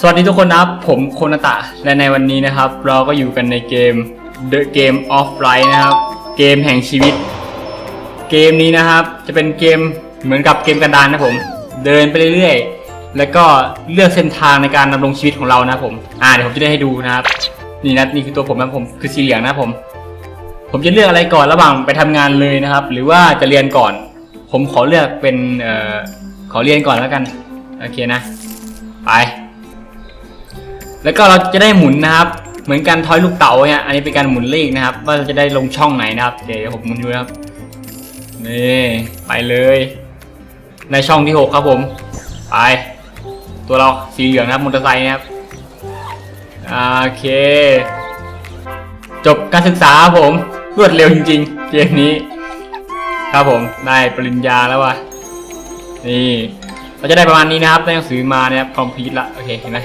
สวัสดีทุกคนนะครับ ผมโคนาตะ และในวันนี้นะครับ เราก็อยู่กันในเกม The Game of Life นะครับ เกมแห่งชีวิต เกมนี้นะครับ จะเป็นเกมเหมือนกับเกมกระดานนะผม เดินไปเรื่อยๆ แล้วก็เลือกเส้นทางในการดำรงชีวิตของเรานะผม อ่าเดี๋ยวผมจะได้ให้ดูนะครับ นี่นะนี่คือตัวผมนะผมคือสีเหลืองนะผม ผมจะเลือกอะไรก่อนระหว่างไปทำงานเลยนะครับ หรือว่าจะเรียนก่อน ผมขอเลือกเป็นเอ่อขอเรียนก่อนแล้วกัน โอเคนะ ไป แล้วก็เราจะได้หมุนนะครับ เหมือนการทอยลูกเต๋าเนี่ยอันนี้เป็นการหมุนเลขนะครับ ว่าเราจะได้ลงช่องไหนนะครับเดี๋ยวผมหมุนดูนะครับนี่ไปเลย ในช่องที่หกครับผมไปตัวเราสีเหลืองนะครับมอเตอร์ไซค์นะครับโอเค จบการศึกษาครับผมรวดเร็วจริง ๆ เกมนี้ ครับผมได้ปริญญาแล้วว่ะนี่เราจะได้ประมาณนี้นะครับได้หนังสือมานะครับคอมพิวต์ละโอเคเห็นไหม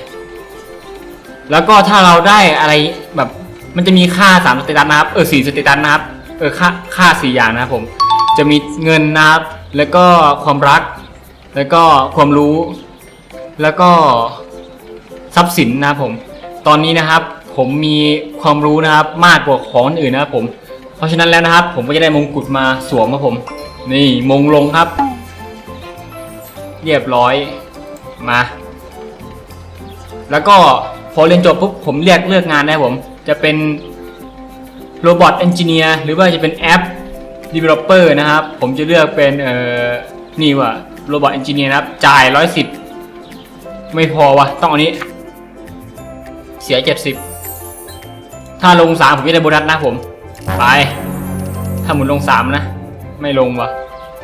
แล้วก็ถ้าเราได้อะไรแบบมันจะมีค่าสามสเตตัสนะครับเออสี่สเตตัสนะครับเออค่าค่าสี่อย่างนะครับผม จะมีเงินนะครับแล้วก็ความรัก แล้วก็ความรู้ แล้วก็ทรัพย์สินนะครับผม ตอนนี้นะครับผมมีความรู้นะครับมากกว่าของอื่นนะครับผม เพราะฉะนั้นแล้วนะครับ ผมก็จะได้มงกุฎมาสวมครับผม นี่มงลงครับ เรียบร้อยมา แล้วก็ พอเรียนจบปุ๊บผมเรียกเลือกงานได้ผม จะเป็นโรบอทเอนจิเนียร์หรือว่าจะเป็นแอป Developer นะครับ ผมจะเลือกเป็นเอ่อนี่ว่ะโรบอทเอนจิเนียร์นะครับ จ่ายร้อยสิบไม่พอวะต้องอานี้ เสียเจ็ดสิบถ้าลงสามผมจะได้โบนัสนะผม ไป ถ้าหมุนลงสามนะ ไม่ลงวะ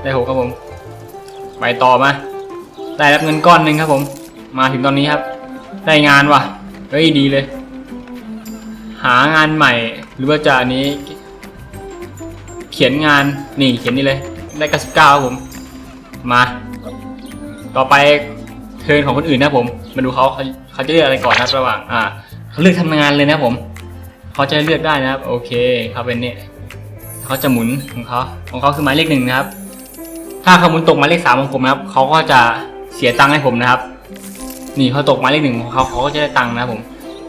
ได้หกครับผม ไปต่อมา ได้รับเงินก้อนหนึ่งครับผม มาถึงตอนนี้ครับ ได้งานว่ะ เฮ้ยดีเลย หางานใหม่ หรือว่าจะอันนี้ เขียนงานนี่เขียนนี่เลย ได้เก้าสิบเก้าผม มา ต่อไปเทิร์นของคนอื่นนะผม มาดูเขาเขาเขาจะเลือกอะไรก่อนนะระหว่าง อ่าเขาเลือกทำงานเลยนะผมเขาจะเลือกได้นะครับ โอเคเขาเป็นเนี่ยเขาจะหมุนของเขาของเขาคือหมายเลขหนึ่งนะครับ ถ้าเขาหมุนตกหมายเลขสามของผมนะครับเขาก็จะเสียตังค์ให้ผมนะครับ นี่เขาตกหมายเลขหนึ่งของเขาเขาก็จะได้ตังค์นะผม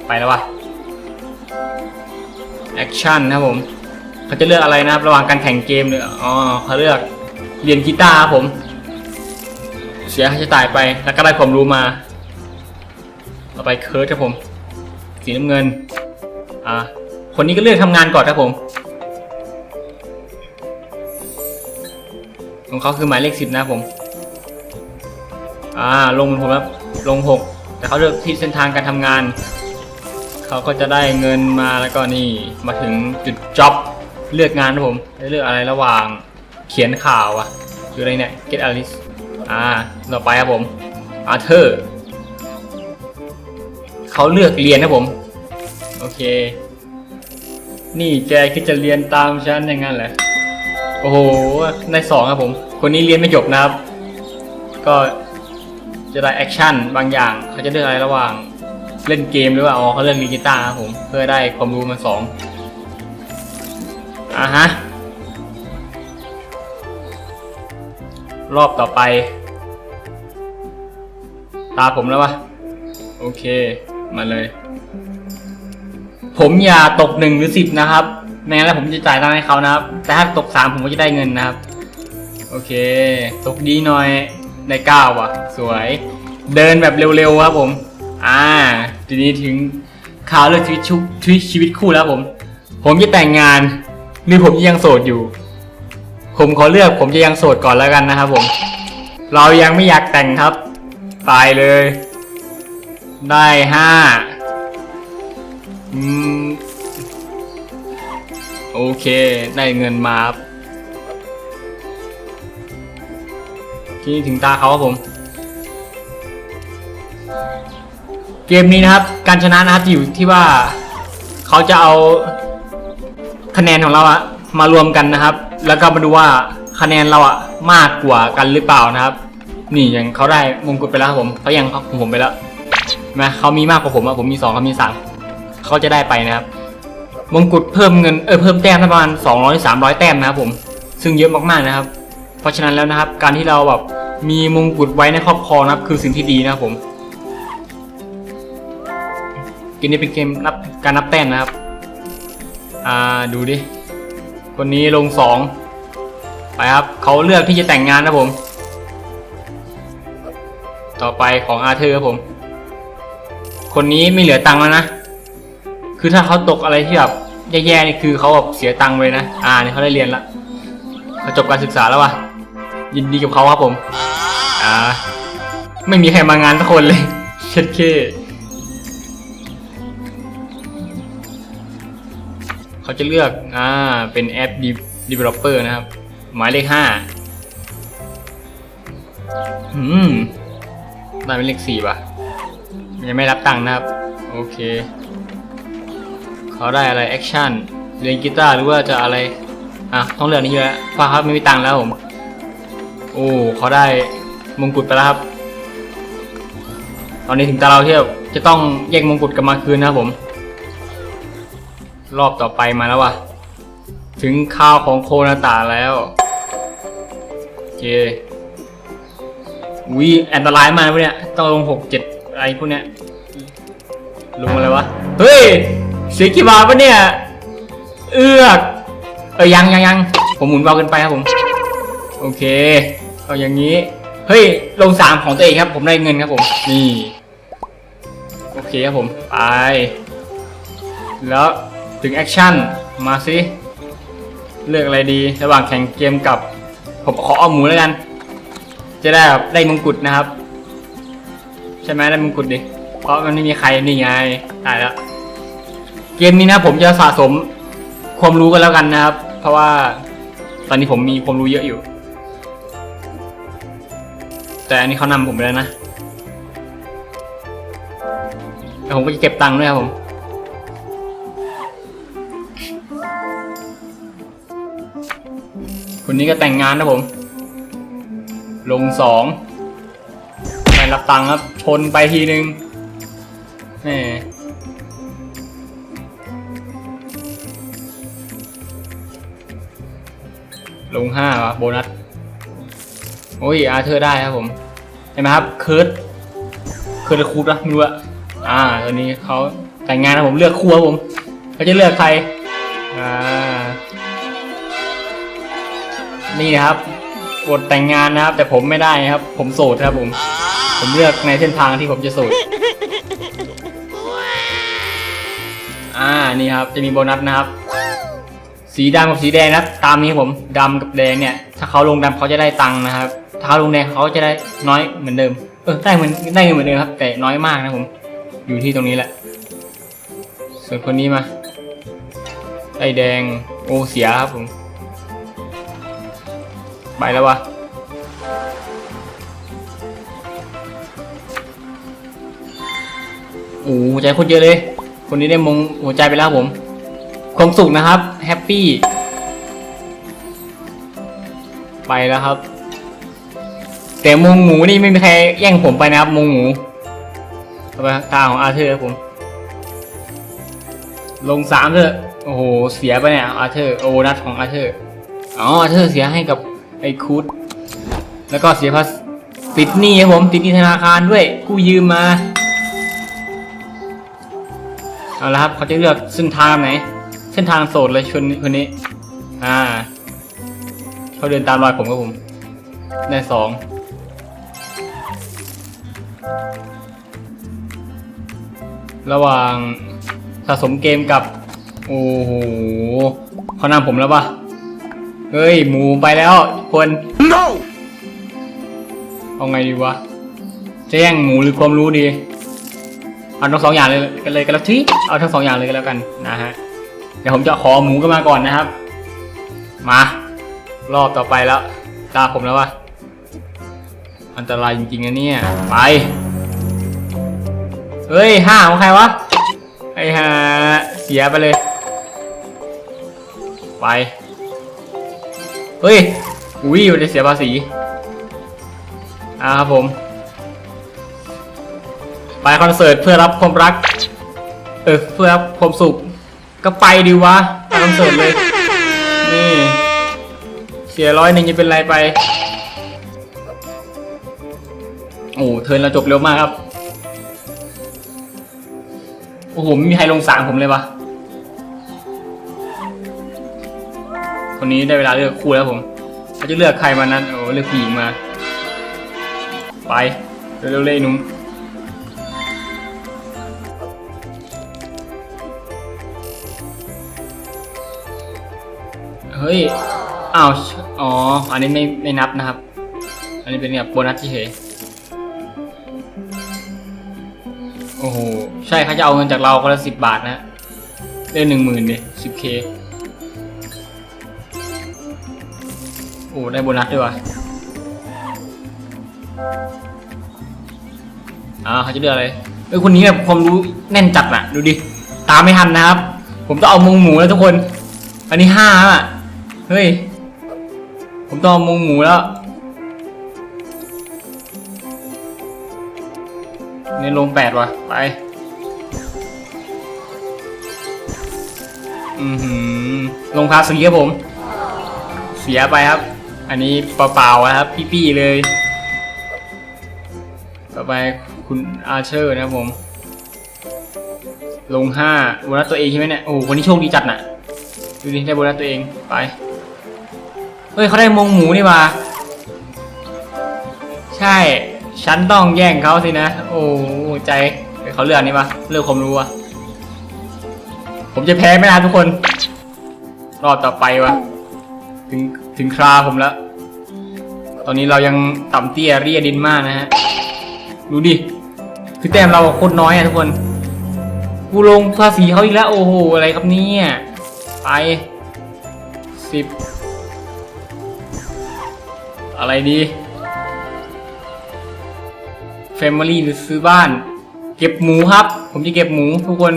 ไปแล้ววะแอคชั่นนะผมเขาจะเลือกอะไรนะครับระหว่างการแข่งเกมเนี่ยอ๋อเขาเลือกเรียนกีตาร์ครับผม เสียค่าใช้จ่ายไปแล้วก็ได้ความรู้มาต่อไปเคิร์ดครับผม สีน้ำเงินอ่าคนนี้ก็เลือกทำงานก่อนครับผมของเขาคือหมายเลขสิบนะผม อ่าลงหมือนผมครับลงหกแต่เขาเลือกที่เส้นทางการทำงาน เขาก็จะได้เงินมาแล้วก็นี่มาถึงจุดจ็อบเลือกงานครับผมเลือกอะไรระหว่างเขียนข่าวอะคืออะไรเนี่ย get Alice อ่าต่อไปครับผม Arthur เขาเลือกเรียนนะผม โอเค นี่แกคิดจะเรียนตามฉันอย่างนั้นเหรอโอ้โหได้สองครับผม คนนี้เรียนไม่จบนะครับ ก็ จะได้แอคชั่นบางอย่างเขาจะเลือกอะไรระหว่างเล่นเกมหรือว่าอ๋อเขาเลือกเลีนกีตาร์ครับผมเพื่อได้ความรู้มาสองอ่าฮะรอบต่อไป ตาผมแล้ววะโอเค มาเลย ผมอย่าตกหนึ่งหรือสิบนะครับไม่งั้นแล้วผมจะจ่ายตังค์ให้เขานะครับ แต่ถ้าตกสามผมก็จะได้เงินนะครับ โอเค ตกดีหน่อย ได้เก้าว่ะ สวย เดินแบบเร็วๆครับผม อ่า ทีนี้ถึงข่าวเรื่องชีวิตชุชีวิตชีวิตคู่แล้วผม ผมจะแต่งงานหรือผมยังโสดอยู่ ผมขอเลือกผมจะยังโสดก่อนแล้วกันนะครับผม เรายังไม่อยากแต่งครับ ตายเลย ได้ห้าอืม โอเค ได้เงินมาครับ ทีนี้ถึงตาเขาครับผม เกมนี้นะครับ การชนะนะครับจะอยู่ที่ว่าเขาจะเอาคะแนนของเราอะมารวมกันนะครับ แล้วก็มาดูว่าคะแนนเราอะมากกว่ากันหรือเปล่านะครับ นี่อย่างเขาได้มงกุฎไปแล้วครับผมเขายังของผมไปแล้วนะเขามีมากกว่าผมอะผมมีสองเขามีสามเขาจะได้ไปนะครับ มงกุฎเพิ่มเงินเออเพิ่มแต้มประมาณสองร้อยสามร้อยแต้มนะครับผม ซึ่งเยอะมากๆนะครับ เพราะฉะนั้นแล้วนะครับ การที่เราแบบมีมงกุฎไว้ในครอบครองนะครับ คือสิ่งที่ดีนะครับผมเกมนี้เป็นเกมนับการนับแต้มนะครับ อ่าดูดิ คนนี้ลงสองไปครับเขาเลือกที่จะแต่งงานนะผม ต่อไปของอาเธอร์ครับผม คนนี้ไม่เหลือตังค์แล้วนะ คือถ้าเขาตกอะไรที่แบบแย่ๆนี่คือเขาแบบเสียตังค์เลยนะ อ่านี่เขาได้เรียนละเขาจบการศึกษาแล้ววะ ยินดีกับเขาครับผม อ่า ไม่มีใครมางานสักคนเลยเช็ดเคเขาจะเลือก อ่า เป็นแอป developer นะครับ หมายเลขห้าอืมได้เป็นเลขสี่ป่ะ ยังไม่รับตังค์นะครับ โอเค เขาได้อะไรแอคชั่น เรียนกีตาร์หรือว่าจะอะไร อะ ต้องเลือกนี้อยู่แล้วฟ้าครับไม่มีตังค์แล้วผม โอ้เขาได้มงกุฎไปแล้วครับ ตอนนี้ถึงตาเราที่จะต้องแยกมงกุฎกลับมาคืนนะครับผม รอบต่อไปมาแล้ววะถึงข่าวของโคนาตาแล้วเควิอันตรายมากพวกเนี้ยต้องลงหกเจ็ดอะไรพวกเนี้ยลงอะไรวะ เฮ้ยเสียกี่บาทปะเนี่ย เอือก เออยังยังยังผมหมุนเบาเกินไปครับผม โอเค เอาอย่างนี้ เฮ้ย ลงสามของตัวเองครับ ผมได้เงินครับผม นี่ โอเคครับผม ไป แล้วถึงแอคชั่น มาสิ เลือกอะไรดี ระหว่างแข่งเกมกับ ผมขอเอาหมูแล้วกัน จะได้แบบได้มงกุฎนะครับ ใช่ไหมได้มงกุฎดิ เพราะมันไม่มีใครนี่ไงตายแล้ว เกมนี้นะผมจะสะสมความรู้กันแล้วกันนะครับ เพราะว่าตอนนี้ผมมีความรู้เยอะอยู่ แต่อันนี้เขานำผมไปแล้วนะแต่ผมก็จะเก็บตังค์ด้วยครับผม คนนี้ก็แต่งงานนะผม ลงสองไปรับตังค์ครับชนไปทีนึงแหมลงห้าวะโบนัส โอ้ยอาเธอร์ได้ครับผม เห็นไหมครับเคิร์ดเคิร์ดคูดนะไม่รู้อะอ่าตอนนี้เขาแต่งงานนะผมเลือกคู่ครับผมเขาจะเลือกใครอ่านี่นะครับกดแต่งงานนะครับ แต่ผมไม่ได้ครับ ผมโสดครับผม ผมเลือกในเส้นทางที่ผมจะโสดอ่านี่ครับจะมีโบนัสนะครับ สีดำกับสีแดงนะตามนี้ผมดำกับแดงเนี่ย ถ้าเขาลงดำเขาจะได้ตังค์นะครับ เขาลงแดงเขาจะได้น้อยเหมือนเดิม เออได้เหมือนได้เงินเหมือนเดิมครับ แต่น้อยมากนะผม อยู่ที่ตรงนี้แหละ ส่วนคนนี้มาไอแดงโอเสียครับผม ไปแล้ววะโอ้หัวใจโคนเยอะเลย คนนี้ได้มงหัวใจไปแล้วผม ความสุขนะครับ แฮปปี้ ไปแล้วครับ แต่มงหมูนี่ไม่มีใครแย่งผมไปนะครับมงหมูต่อไปตาของอาเธอร์ครับผม ลงสามเถอะโอ้โหเสียไปเนี่ยอาเธอร์โอนัทของอาเธอร์อ๋ออาเธอร์เสียให้กับไอ้คูดแล้วก็เสียภาษีติดหนี้ครับผมติดหนี้ธนาคารด้วยกู้ยืมมาเอาละครับเขาจะเลือกเส้นทางไหน เส้นทางโสดเลยชนคนนี้ อ่าเขาเดินตามรอยผมครับผมได้สอง ระหว่างสะสมเกมกับ โอ้โหเขานำผมแล้วปะเฮ้ย หมูไปแล้วคน No! เอาไงดีวะจะแย่งหมูหรือความรู้ดี เอาทั้งสองอย่างเลยกันเลยกันแล้วทีเอาทั้งสองอย่างเลยกันแล้วกันนะฮะ เดี๋ยวผมจะขอหมูกันมาก่อนนะครับ มารอบต่อไปแล้ว ตาผมแล้ววะ อันตรายจริงๆนะเนี่ย ไป เฮ้ยห้าของใครวะ ไอ้ห่าเสียไปเลย ไป เฮ้ย อุ้ยมันจะเสียภาษี อ่าครับผม ไปคอนเสิร์ตเพื่อรับความรัก เออ เพื่อรับความสุข ก็ไปดีวะไปคอนเสิร์ตเลย นี่ เสียร้อยหนึ่งจะเป็นไรไป ทิร์นเราจบเร็วมากครับ โอ้โหไม่มีใครลงสามผมเลยวะคนนี้ได้เวลาเลือกคู่แล้วผมเขาจะเลือกใครมานั้นโอ้เลือกผู้หญิงมา ไปเร็วๆเลยนุ่มเฮ้ย อ้าว อ๋อ อันนี้ไม่ไม่นับนะครับ อันนี้เป็นแบบโบนัสเฉย โอ้โห ใช่เขาจะเอาเงินจากเราคนละสิบบาทนะได้หนึ่งหมื่นดิสิบเคโอ้ได้โบนัสด้วยวะอ่าเขาจะเลือกอะไรเอ้ยคนนี้แบบความรู้แน่นจัดน่ะ ดูดิ ตามไม่ทันนะครับ ผมต้องเอามงหมูแล้วทุกคน อันนี้ห้าอะ เฮ้ย ผมต้องเอามงหมูแล้ว นี่ลงแปดว่ะ ไป อือหือ ลงพาสีครับผม เสียไปครับ อันนี้เปล่าๆอะครับ พี่ๆเลย ต่อไปคุณอาเชอร์นะครับผม ลงห้าโบนัสตัวเองใช่ไหมเนี่ย โอ้คนนี้โชคดีจัดน่ะ ดูดิได้โบนัสตัวเอง ไป เฮ้ยเขาได้มงหมูนี่มา ใช่ ฉันต้องแย่งเขาสินะ โอ้ใจเฮ้ยเขาเลือกอันนี้ปะเลือกความรู้อะผมจะแพ้ไหมนะทุกคน รอบต่อไปวะถึงถึงคราผมแล้ว ตอนนี้เรายังต่ำเตี้ยเรียดินมากนะฮะ ดูดิ คือแต้มเราโคตรน้อยอะทุกคน กูลงภาษีเขาอีกแล้ว โอ้โห อะไรครับเนี่ยไปสิบอะไรดี Family หรือซื้อบ้าน เก็บหมูครับ ผมจะเก็บหมูทุกคน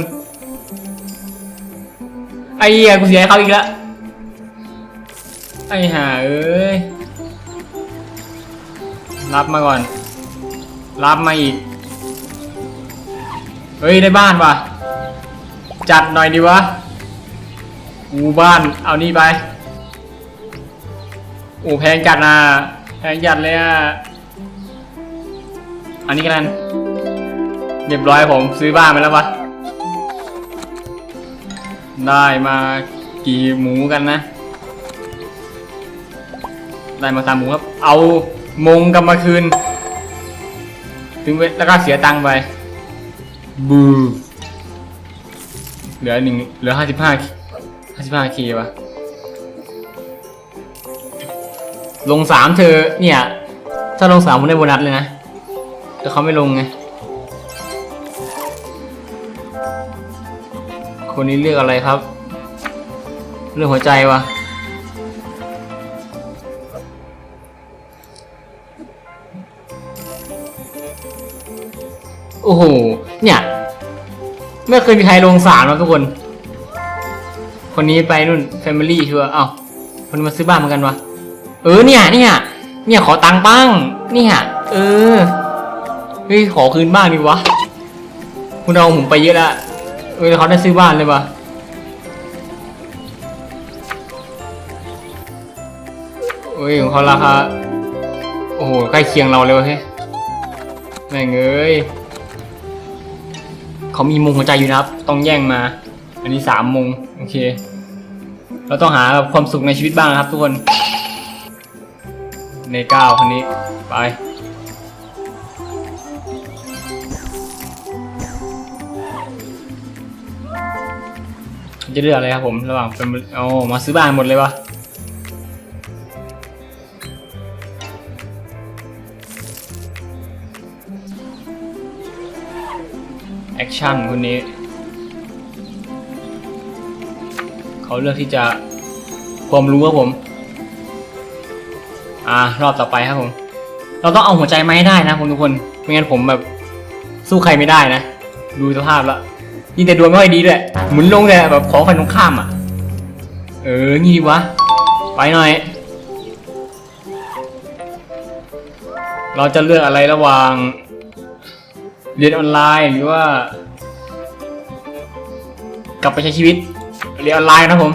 ไอ้เหี้ยกูเสียเขาอีกแล้วไอ้ห่าเอ้ย รับมาก่อน รับมาอีก เฮ้ย ได้บ้านว่ะ จัดหน่อยดีวะกูบ้าน เอานี่ไป โอ้แพงจัดนะแพงจัดเลยอะ อันนี้กันเรียบร้อยผมซื้อบ้านไปแล้ววะได้มากี่หมูกันนะ ได้มาสามหมูครับ เอามงกลับมาคืน ถึงเวแล้วก็เสียตังค์ไป บูเหลือหนึ่งเหลือห้าสิบห้าห้าสิบห้าคีวะลงสามเธอเนี่ย ถ้าลงสามผมได้โบนัสเลยนะ แต่เขาไม่ลงไง คนนี้เลือกอะไรครับเรื่องหัวใจวะโอ้โห เนี่ย ไม่เคยมีใครลงสามแล้วทุกคน คนนี้ไปนู่น Family ชัวร์เอ้าคนมาซื้อบ้านเหมือนกันวะ เออเนี่ยเนี่ยเนี่ยขอตังค์บ้าง เนี่ย เออ เฮ้ยขอคืนบ้างดีวะ คุณเอาผมไปเยอะละเออเขาได้ซื้อบ้านเลยวะเอ้ยของเขาราคาโอ้โหใกล้เคียงเราเลยวะเฮ้ยแม่งเอ้ยเขามีมุงหัวใจอยู่นะครับ ต้องแย่งมา อันนี้สามมุงโอเค เราต้องหาความสุขในชีวิตบ้างนะครับทุกคน ในก้าวคนนี้ไป จะเลือกอะไรครับผม ระหว่างเป็นโอ้มาซื้อบ้านหมดเลยวะแอคชั่นคนนี้ เขาเลือกที่จะความรู้ครับผม อ่ารอบต่อไปครับผม เราต้องเอาหัวใจมาให้ได้นะผมทุกคน ไม่งั้นผมแบบสู้ใครไม่ได้นะ ดูสภาพแล้ว ยิงแต่ดวงไม่ค่อยดีด้วยหมุนลงแต่แบบขอคนตรงข้ามอะ เออ งี้ดีวะ ไปหน่อย เราจะเลือกอะไรระหว่าง เรียนออนไลน์หรือว่า กลับไปใช้ชีวิต เรียนออนไลน์นะผม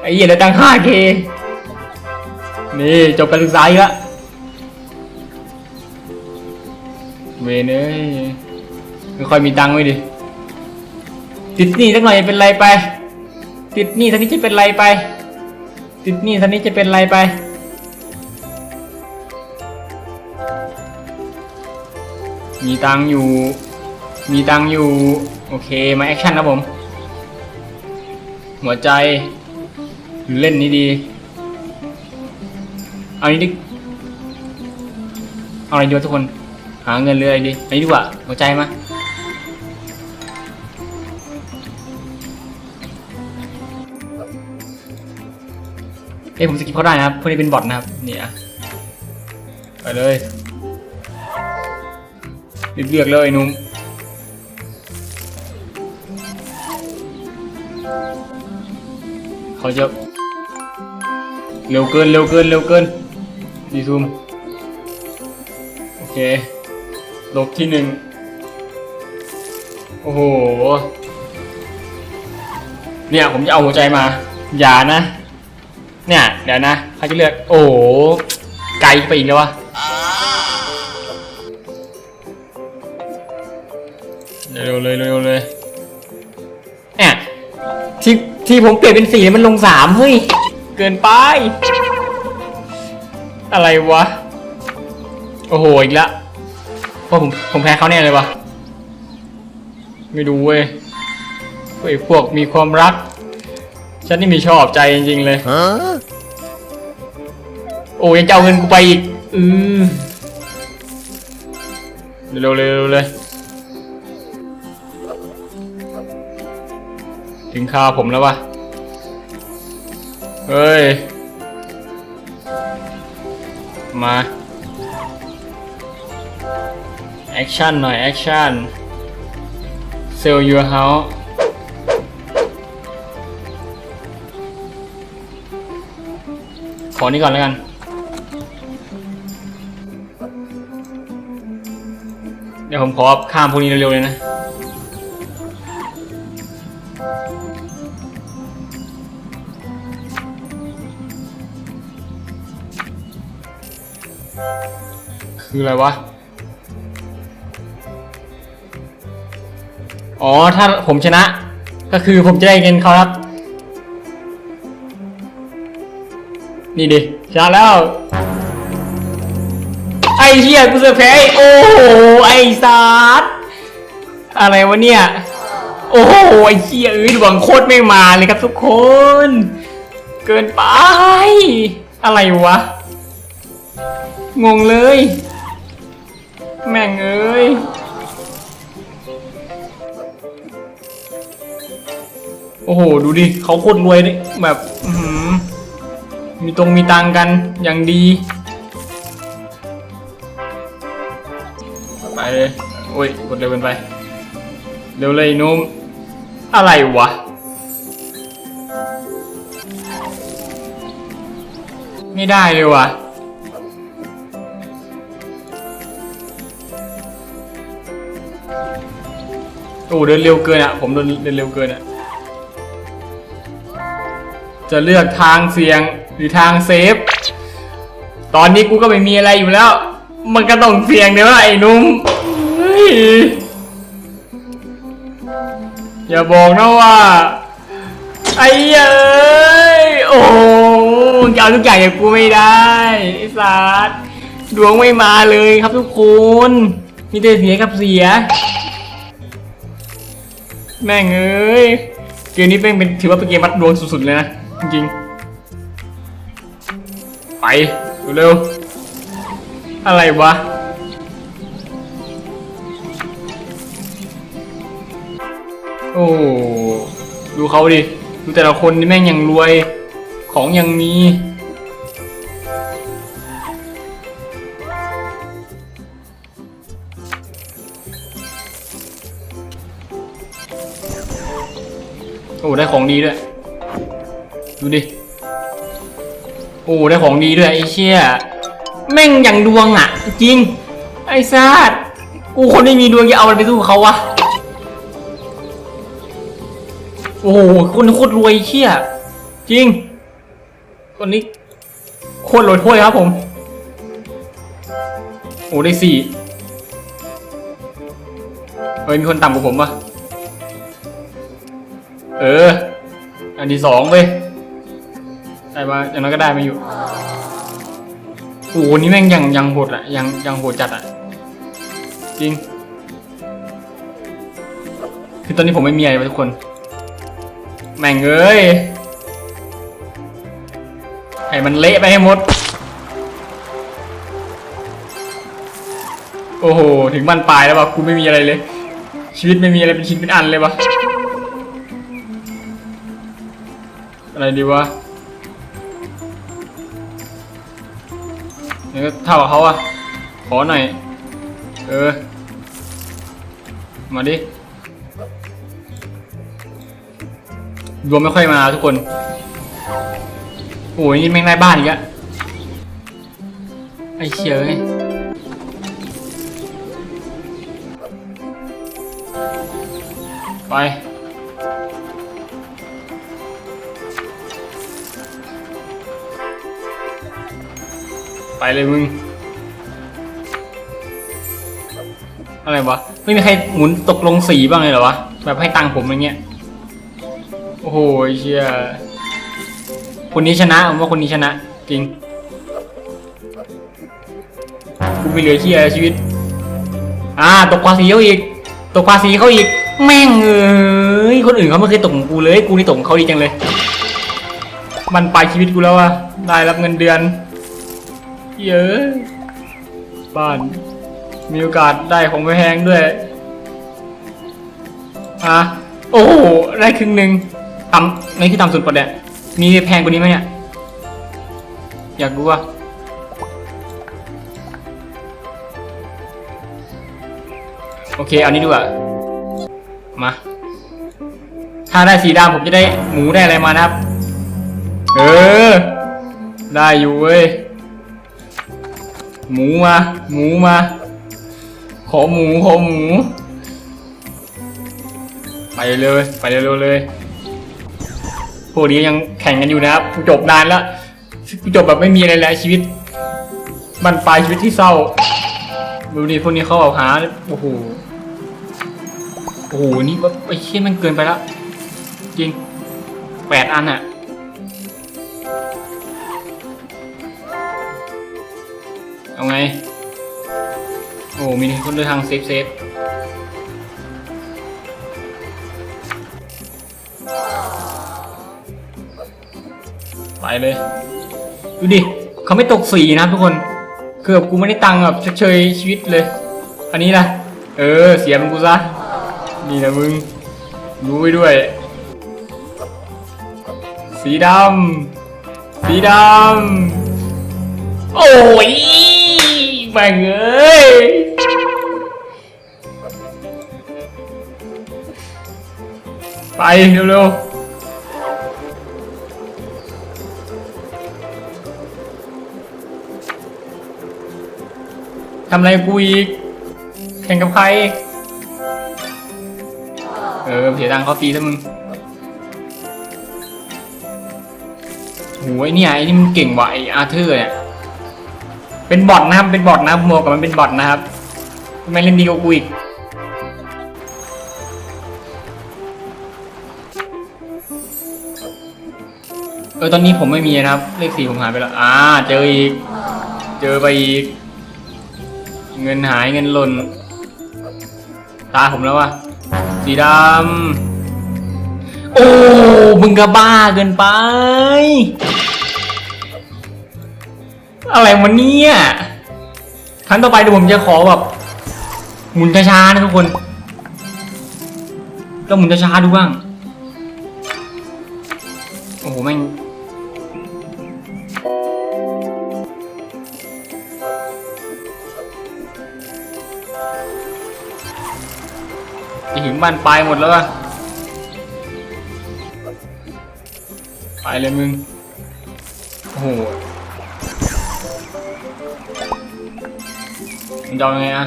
ไอ้เหี้ยเลือตัง 5k นี่จบการศึกษาอีกแล้วเวเอ้ยไม่ค่อยมีตังค์ไว้ดิ ติดหนี้สักหน่อยจะเป็นไรไป ติดหนี้ท่านี้จะเป็นไรไป ติดหนี้ท่านี้จะเป็นไรไป มีตังอยู่ มีตังอยู่ โอเค มาแอคชั่นครับผม หัวใจเล่นนี้ดี เอานี้ดิ เอาอะไรดีวะทุกคน หาเงินเรืออะไรดีอันนี้ดีกว่า หัวใจมา อ้ยผมสกิปเขาได้นะครับพวกนี้เป็นบอทนะครับเนี่ยไปเลยรีบเลือกเลยนุ่มเขาจะเร็วเกินเร็วเกินเร็วเกินดีซูมโอเคลบที่หนึ่งโอ้โหเนี่ยผมจะเอาหัวใจมา อย่านะ เนี่ยเดี๋ยวนะเขาจะเลือกโอ้ไกลไปอีกแล้ววะเร็วเลยเร็วเลยเนี่ยที่ที่ผมเปลี่ยนเป็นสีมันลงสามเฮ้ย เกินไป อะไรวะ โอ้โห อีกแล้วเพราะผมผมแพ้เขาแน่เลยวะไม่ดูเว้ยเว้ยพวกมีความรัก ฉันนี่มีชอบใจจริงๆเลย Huh? โอ้ยังจะเอาเงินกูไปอีก อือเร็วๆเร็วๆเลย ถึงคราวผมแล้ววะเฮ้ย มา แอคชั่นหน่อย แอคชั่น sell your house ข อนี้ก่อนแล้วกัน เดี๋ยวผมขอข้ามพวกนี้เร็วๆเลยนะ คืออะไรวะ อ๋อ ถ้าผมชนะ ก็คือผมจะได้เงินเขาครับ นี่ดิชนะแล้ว ไอ้เหี้ยกูเซอร์ไพรส์โอ้โหไอ้สัสอะไรวะเนี่ย โอ้โหไอ้เหี้ยเอ้ยหวังโคตรไม่มาเลยครับทุกคน เกินไป อะไรวะ งงเลย แม่งเอ้ยโอ้โห ดูดิเขาโคตรรวยเลยแบบ อื มีตรงมีตังกันอย่างดี ไปเลยโอ้ยกดเร็วเกินไป เร็วเลยนุ่มอะไรวะ ไม่ได้เลยวะโอ้เดินเร็วเกินอะผมเดินเดินเร็วเกินอะจะเลือกทางเสียง หรือทางเซฟ ตอนนี้กูก็ไม่มีอะไรอยู่แล้ว มันก็ต้องเสี่ยงเดี๋ยวะไอ้นุ่มเฮ้ยอย่าบอกนะว่า ไอ้เอ้ยโอ้โหมึงจะเอาทุกอย่างอย่างกูไม่ได้ไอ้สัสดวงไม่มาเลยครับทุกคนมีแต่เสียกับเสีย แม่งเอ้ยเกมนี้เป็นเป็นถือว่าเป็นเกมวัดดวงสุดๆเลยนะจริงๆ ไปเร็วๆอะไรวะโอ้ดูเขาดิ ดูแต่ละคนนี่แม่งยังรวย ของยังมี โอ้ ได้ของดีด้วย ดูดิ โอ้ได้ของดีด้วยไอ้เชี่ยแม่งอย่างดวงอะ จริง ไอ้ซาดกูคนไม่มีดวงจะเอาอะไรไปสู้เขาวะโอ้โหคนโคตรรวยเชี่ยจริงคนนี้โคตรรวยถ้วยครับผมโอ้ได้สี่เฮ้ยมีคนต่ำกว่าผมปะเออ อันที่สองเว้ย ได้มาอย่างน้อยก็ได้มาอยู่โอ้โหนี่แม่งยังยังโหดอะยังยังโหดจัดอะจริง คือตอนนี้ผมไม่มีอะไรทุกคน แม่งเอ้ยให้มันเละไปให้หมด โอ้โห ถึงบ้านปลายแล้ววะกูไม่มีอะไรเลย ชีวิตไม่มีอะไรเป็นชิ้นเป็นอันเลยวะอะไรดีวะ เนี่ยก็เท่ากับเขาอะขอหน่อย เออ มาดิ รวมไม่ค่อยมาทุกคน โอ้ยนี่แม่งได้บ้านอีกอะไอ้เชี่ยเอ้ยไป ไปเลยมึง อะไรวะ ไม่มีใครหมุนตกลงสีบ้างเลยเหรอวะ แบบให้ตังค์ผมอย่างเงี้ย โอ้โหเชี่ยคนนี้ชนะผมว่าคนนี้ชนะ จริงกูไม่เหลือเชี่ยชีวิต อ่า ตกภาษีเขาอีก ตกภาษีเขาอีก แม่งเอ้ย คนอื่นเขาไม่เคยตกของกูเลย กูนี่ตกของเขาดีจังเลย มันไปชีวิตกูแล้วอะได้รับเงินเดือน เยอะบ้าน มีโอกาสได้ของแพงด้วยอะโอ้โหได้ครึ่งหนึ่งต่ำนี่คือต่ำสุดปะเนี่ยมีแพงกว่านี้ไหมเนี่ย อยากรู้ว่าโอเค เอานี้ดีกว่ามา ถ้าได้สีดำผมจะได้หมูได้อะไรมานะครับ เออ ได้อยู่เว้ย หมูมา หมูมา ขอหมู ขอหมู ไปเลย ไปเร็วเลย พวกนี้ยังแข่งกันอยู่นะครับกูจบนานแล้วกูจบแบบไม่มีอะไรแล้วชีวิตบันปลายชีวิตที่เศร้า ดูดิพวกนี้เขาเอาหา โอ้โห โอ้โห นี่ว่าไอ้เชี่ยมันเกินไปแล้วจริงแปดอันอะ เอาไง โอ้มีคนเดินทางเซฟเซฟไปเลย ดูดิเขาไม่ตกสีนะทุกคนคือแบบกูไม่ได้ตังค์แบบเชยชีวิตเลย อันนี้นะเออ เสียมันกูซะนี่นะมึง รู้ไว้ด้วย สีดำ สีดำ โอ้ย แม่งเอ้ย ไปเร็วๆทำอะไรกูอีก แข่งกับใคร เออเสียตังเขาฟรีซะมึงโอ้ยเนี่ยไอ้นี่มันเก่งว่ะไอ้อาร์เธอร์เนี่ย เป็นบอทนะครับ เป็นบอทนะครับโมกับมันเป็นบอทนะครับทำไมเล่นดีกว่ากูอีกเออตอนนี้ผมไม่มีนะครับ เลขสี่ผมหายไปแล้วอ่า เจออีก เจอไปอีก เงินหายเงินหล่นตาผมแล้ววะสีดำโอ้ มึงก็บ้าเกินไป อะไรวะเนี่ยครั้งต่อไปเดี๋ยวผมจะขอแบบหมุนช้าๆนะทุกคนก็หมุนช้าๆดูบ้าง โอ้โหแม่งจะถึงบ้านปลายหมดแล้วอะไปเลยมึง โอ้โห มันจะเอายังไงอะ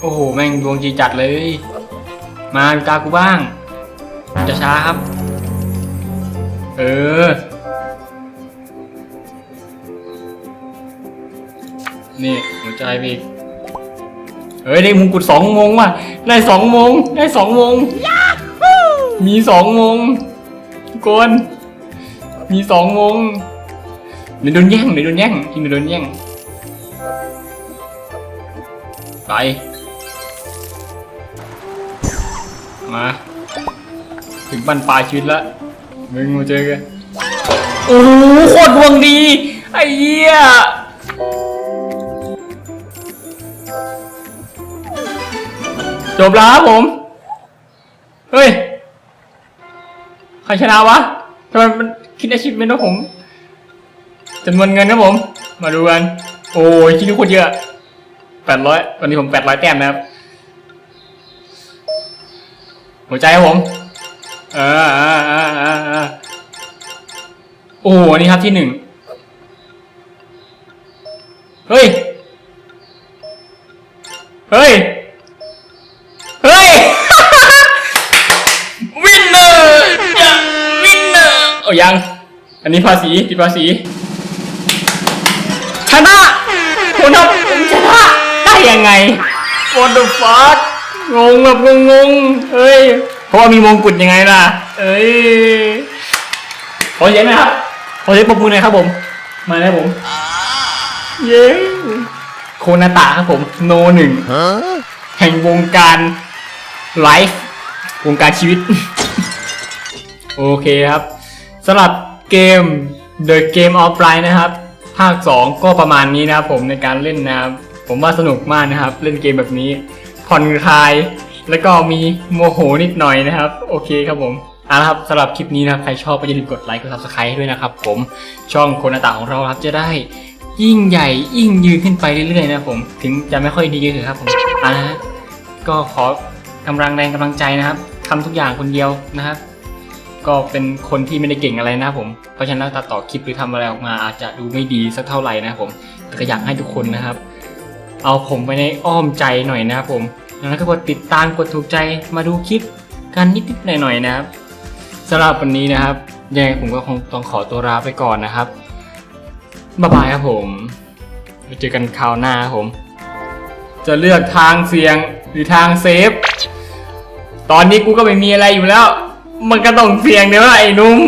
โอ้โห แม่งดวงจีจัดเลย มาดูตากูบ้าง จะช้าครับ เออ นี่หัวใจไปอีกเอ้ย ได้มงกุฎสองมงว่ะ ได้สองมง ได้สองมง มีสองมงกคน มีสองโมงเดี๋ยวโดนแย่งเดี๋ยวโดนแย่งทีมเดี๋ยวโดนแย่งไปมา ถึงบรรปลายชีวิตแล้วมึงมาเจอกันโอ้โหโคตรดวงดี ไอ้เหี้ยจบแล้วผม เฮ้ย ใครชนะวะ ไมมันคิดอาชีพเป็นนะผมจำนวนเงินนะผม มาดูกัน โอ้ยคิดดูคตรเยอะแปดร้อยวันนี้ผมแปดร้อยแต้มนะครับหัวใจครับผมเออเออเออเออเออโอ้โหอันนี้ครับที่หนึ่งเฮ้ย เฮ้ย นอร์โอ้ยัง อันนี้ภาษีติดภาษีชนะคุณครับผมชนะได้ยังไง What the fuck งงแบบงงงๆเฮ้ย เพราะว่ามีมงกุฎยังไงล่ะ เอ้ยขอเสียงหนะครับขอเสียงปรบมือหน่อยครับผม มาแล้วผม เย้โคนาตะครับผม โนหนึ่งแห่งวงการไลฟ์วงการชีวิต โอเคครับ สำหรับเกม The Game of Life นะครับ ภาค 2 ก็ประมาณนี้นะครับผมในการเล่นนะครับ ผมว่าสนุกมากนะครับ เล่นเกมแบบนี้ ผ่อนคลาย แล้วก็มีโมโหนิดหน่อยนะครับ โอเคครับผมเอาละครับสำหรับคลิปนี้นะครับใครชอบก็อย่าลืมกดไลค์กด subscribe ให้ด้วยนะครับผมช่องคนาตะของเราครับจะได้ยิ่งใหญ่ยิ่งยืนขึ้นไปเรื่อยๆนะครับผมถึงจะไม่ค่อยดีก็เถอะครับผมอ่านะฮะก็ขอกำลังแรงกำลังใจนะครับทำทุกอย่างคนเดียวนะครับ ก็เป็นคนที่ไม่ได้เก่งอะไรนะครับผม เพราะฉะนั้นตัดต่อคลิปหรือทำอะไรออกมาอาจจะดูไม่ดีสักเท่าไหร่นะครับผมแต่ก็อยากให้ทุกคนนะครับ เอาผมไปในอ้อมใจหน่อยนะครับผมแล้วก็กดติดตามกดถูกใจมาดูคลิปกันนิดๆหน่อยๆนะครับสำหรับวันนี้นะครับยังไงผมก็คงต้องขอตัวลาไปก่อนนะครับบ๊ายบายครับผมไว้เจอกันคราวหน้าครับผม จะเลือกทางเสี่ยงหรือทางเซฟ ตอนนี้กูก็ไม่มีอะไรอยู่แล้ว มันก็ต้องเสี่ยงเดี๋ยวะไอ้นุ่ม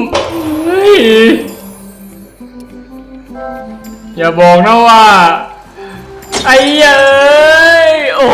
เฮ้ยอย่าบอกนะว่า ไอ้เอ้ยโอ้